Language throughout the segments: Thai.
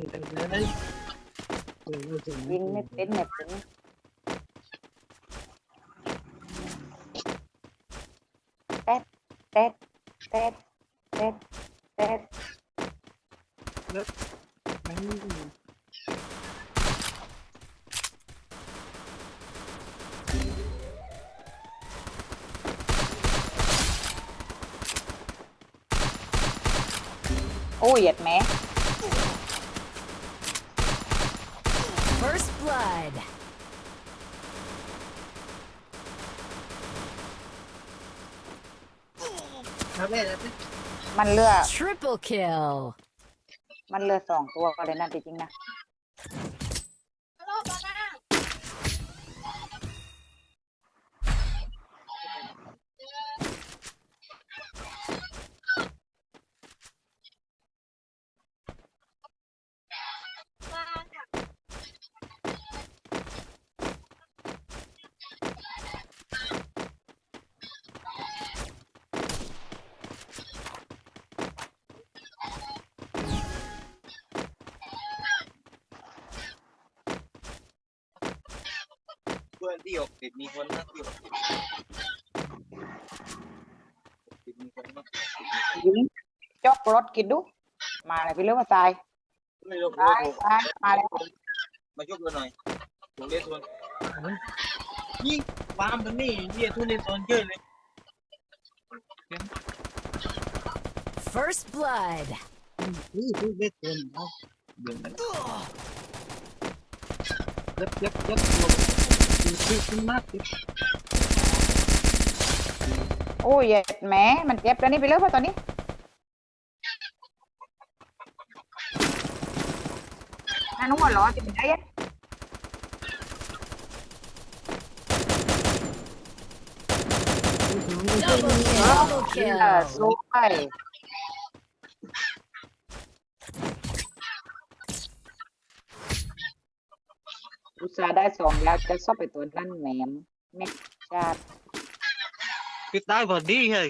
ยิงไม่เป็นไม่เป็นแต๊ดแต๊ดแต๊ดแต๊ดแต๊ดโอ้ยเหยียดแหม First blood. มันเลือก Triple kill. มันเลือกสองตัวเลยนะจริงๆนะ เพื่อนที่ออกติดมีคนนะที่ออกติดติดมีคนนะยิงจอกรถกินดู มาเลยพี่เลือกมาตายไม่รู้ตายตายมาแล้วมาช่วยกันหน่อยถูกเรียกทวนยิงวามมันนี่เรียกทุนเรียกทวนเยอะเลย First blood. นี่ทุนเรียกทวนเอาเดินไปยับยับยับลง คือขึ้นมากโอ้ยเหยียดแหมมันเจ็บแล้วนี่ไปเลือกมาตอนนี้นั่นหัวเหรอจะเป็นไอ้ยัน Double kill. Double เออ kill. สวยอุตส่าห์ได้สองแล้วจะซอบไปตัวนั่นแหมมแม่ชาติพี่ตายพอดีเฮ้ย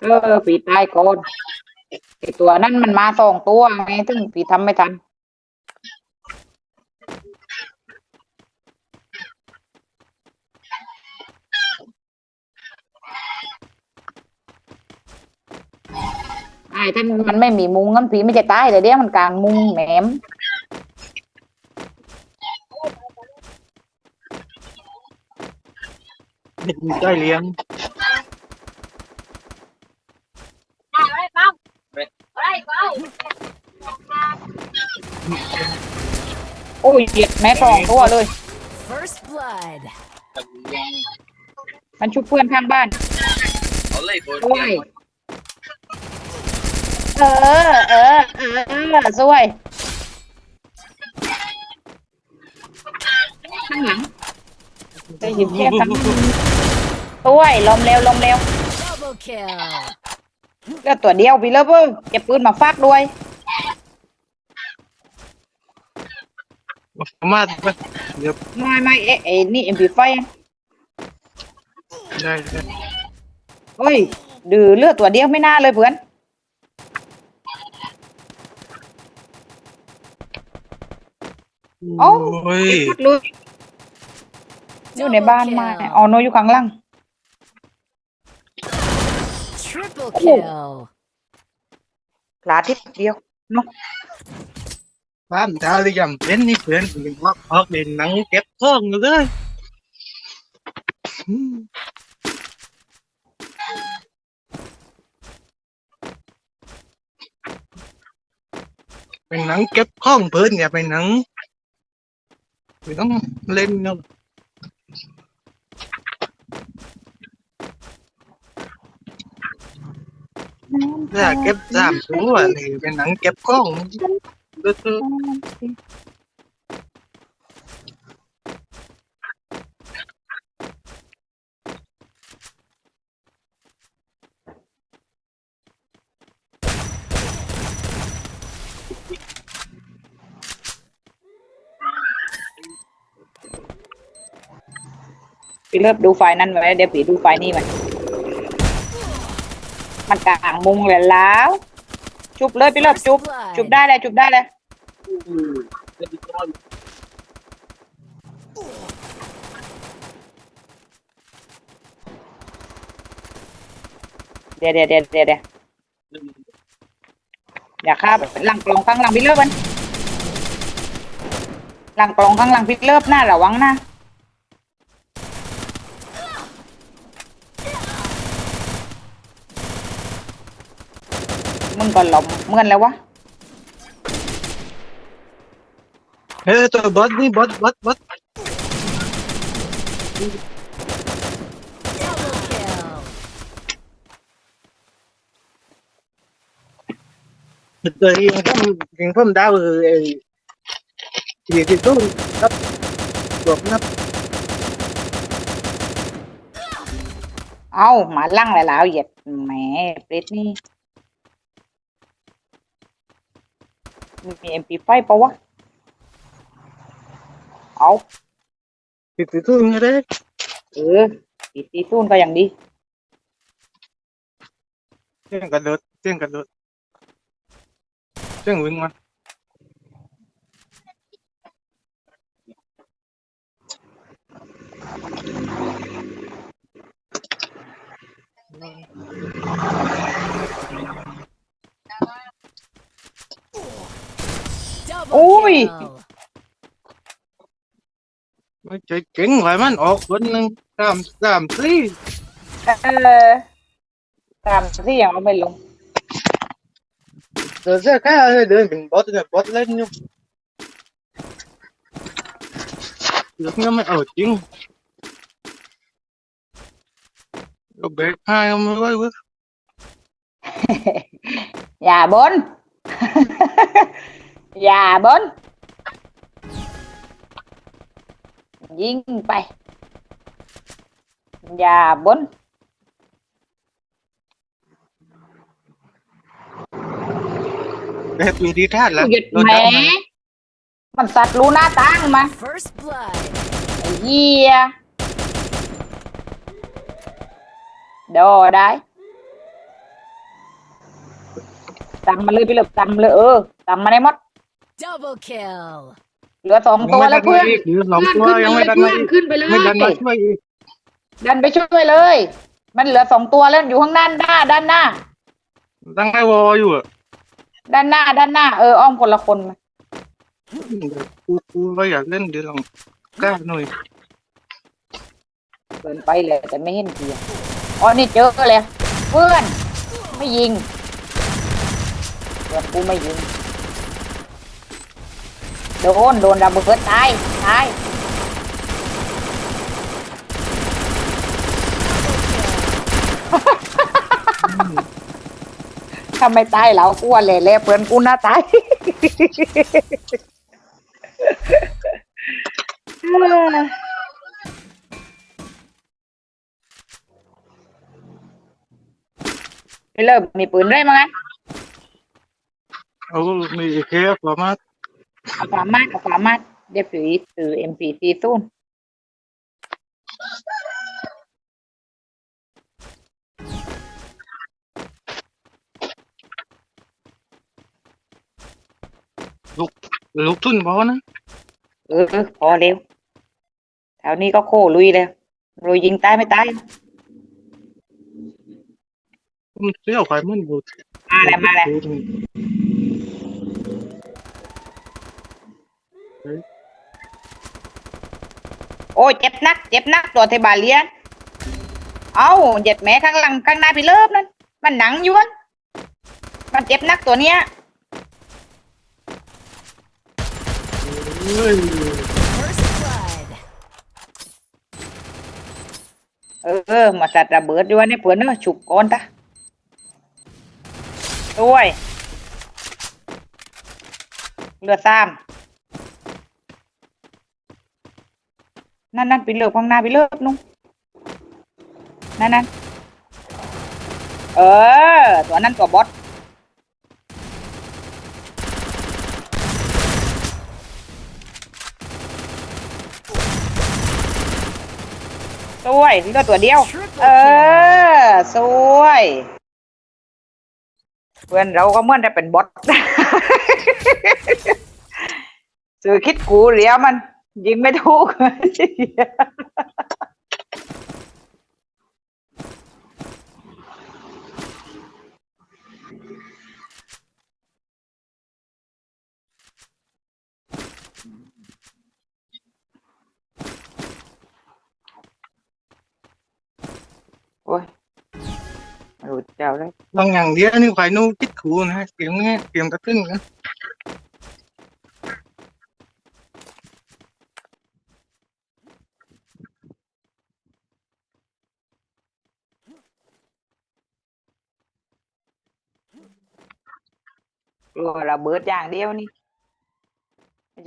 เออปีตายก่อนไอตัวนั่นมันมาสองตัวไงถึงปีทำไม่ทัน ไอ้ถ้ามันไม่มีมุงงั้นผีไม่จะตายแต่เดี๋ยวมันกลางมุงแหมม ได้เลี้ยงโอ้ยเหยียดแม่สองตัวเลย First blood. มันชุบเพื่อนข้างบ้านด้วยเออ เออ เออสวยข้างหลัง จะหยิบแค่ข้างสวยลมเร็วลมเร็ว Double kill. เลือดตัวเดียวพี่เลิฟเวอร์เก็บปืนมาฟาดด้วยมาเดี๋ยวไม่ไม่เอ๊ะเอ๊ะนี่เอ็มพีไฟได้ได้เฮ้ยดื้อเลือดตัวเดียวไม่น่าเลยเพื่อนเอ้าโอ้ยฟาดเลย อยู่ในบ้านมาอ๋อโนอยู่ข้างล่าง Triple kill. หลาทิศเดียวเนาะบ้านดาวที่ยำเป็นนี่เพื่อนถึงว่าออกเป็นหนังเก็บท้องเลยอืมเป็นหนังเก็บข้องเพื่อนอย่าเป็นหนังไม่ต้องเล่นเนาะ ถ้าเก็บสามตัวนี่เป็นหนังเก็บข้องด้อพี่เลิฟดูไฟนั่นไว้เดี๋ยวปีดูไฟนี่มัน มันกลางมุงเลยแล้ว จุบเลยพี่เลิฟจุบ จุบได้เลยจุบได้เลยเดี๋ยวรออยู่เดี๋ยวเดี๋ยวเดี๋ยวเดี๋ยวเดี๋ยวอย่าข้าหลังกลองข้างหลังพิเลิฟมันหลังกลองข้างหลังพิเลิฟหน้าระวังนะ มึงก็หลอมเหมือนแล้ววะ เฮ้ยตัวบอสนี่บอสบอสบอส Double kill. ตัวเองผมเองผมดาวคือไอ้ที่ที่ตู้ครับบอกนับเอาหมาลั่งเลยแล้วเหยียดแหมเปรตนี่ มีเอ็มพีไฟปะวะ เอาที่ที่ตู้นี่เลยเออตีตีซูนก็ยังดีเสียงกระโดดเสียงกระโดดเสียงวิ่งมา Double Ui. kill. ไม่ใช่เก่งไว้มันออกคนหนึ่งสามสามสี่เออตามที่ยังเอาไปลง เดินเสื้อแค่เดินเป็นบอสเนี่ยบอสเล่นอยู่เลือกเนี่ยไม่เอาจริงเราเบรกให้ก็ไม่ไหวเว้ยอย่าบน อย่าบน ยิงไป อย่าบน แบบมีที่ท่าแล้วหยุดแหมมันสัตว์รู้หน้าตั้งมัน First blood. ไอ้เหี้ยโดได้ตังมาเลยพี่เหลือบตังมาเลยเออตังมาได้หมด Double kill. เหลือสองตัวแล้วเพื่อนหรือสองตัวยังไม่ดันมาอีกขึ้นไปเลย ไม่ดันมาช่วยอีกดันไปช่วยเลย มันเหลือสองตัวแล้วอยู่ข้างด้านหน้า ด้านหน้า ตั้งไอวออยู่อะด้านหน้า ด้านหน้า เอออ้อมคนละคนมากูกูก็อยากเล่นเดี๋ยวลองกล้าหน่อยเกินไปเลยแต่ไม่เห็นเกียร์อ๋อนี่เจอเลยเพื่อน ไม่ยิงเพื่อนกูไม่ยิง โดน โดนระเบิดตาย ตายถ้าไม่ตายเรากูว่าเละเละเพื่อนกูน่าตายไปเริ่มมีปืนด้วยมั้งงั้นเอามีเอเคประมาณเอาความมา กเอาความมากเดี๋ยวถือถือเอ็มพีซีซูนลูกทุนพอนะเออเออ พอเร็ว แถวนี้ก็โคลุยเลยลุยยิงตายไม่ตายมันเสี้ยวไฟมันบูดมาแล้วมาแล้ว โอ้ยเจ็บนัก เจ็บนักตัวเทบาเลียน เอาเหยียดแม่ข้างหลังข้างหน้าพี่เลิฟนั่น มันหนังอยวน มันเจ็บนักตัวเนี้ยเฮ้ย First blood. เออเออ มาสัตว์ระเบิดด้วยเนี่ยเพื่อนเนอะฉุกก้อนตะด้วยเลือดซ้ำ นั่นนั่นไปเลือกข้างหน้าไปเลือกนุ่งนั่นนั่นเออ ตัวนั้นตัวบอสสวยเลือตัวเดียว เออ สวย เพื่อนเราก็เมื่อนได้เป็นบอทสื่อคิดกูเหลียมัน ยิงไม่ถูกโอ้ยไม่รู้เจ้าเลยบางอย่างเดียวนี่ควายนู้คิดขูนะฮะเสียงเงี้ยเสียงกระตึ้งกันก ระเบิดอย่างเดียวนี่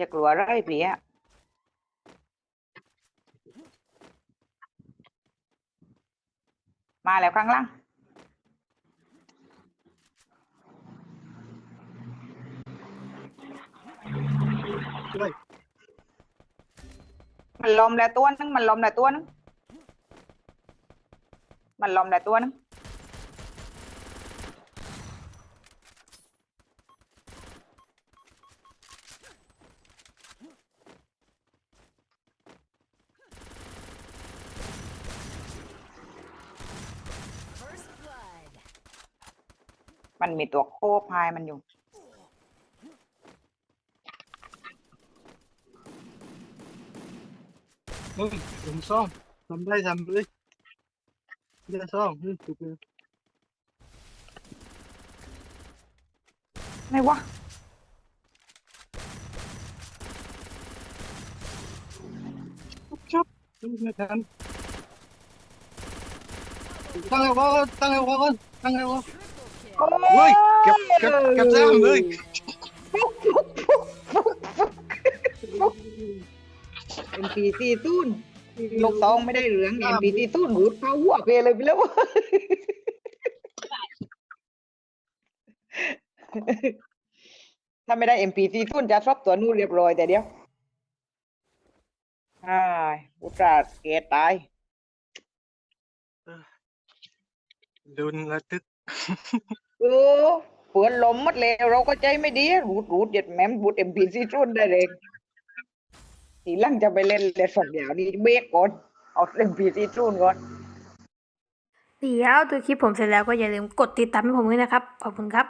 จะกลัวอะไรผีอะมาแล้วข้างล่างมันลมแล้วตัวนึงมันลมแล้วตัวนึงมันลมแล้วตัวนึง มันมีตัวโคพายมันอยู่ เฮ้ยผมซ่อมทำได้ทำเลยจะซ่อมเฮ้ยถูกเลยไม่วะชับไม่ทันตั้งไอ้วะตั้งไอ้วะก่อนตั้งไอ้วะ Triple kill. เฮ้ยเก็บเก็บเก็บซ้ำเลยเอ็มพีซีตุ้นลูกตองไม่ได้เหลืองเอ็มพีซีตุ้นรูดเข้าหัวเพเลยไปแล้วถ้าไม่ได้เอ็มพีซีตุ้นจะชอบตัวนู้นเรียบร้อยแต่เดียวใช่อุตส่าห์เกตตายดุนระทึก เออเปือนลมมัดแล้วเราก็ใจไม่ดีรูดรูดเด็ดแม่มรูดเอ็มพีซีชุนได้เลยทีหลังจะไปเล่นเล่นฝันเดี๋ยวนี้เบรกก่อนเอาเอ็มพีซีชุนก่อนเดี๋ยวดูคลิปผมเสร็จแล้วก็อย่าลืมกดติดตามให้ผมด้วยนะครับ ขอบคุณครับ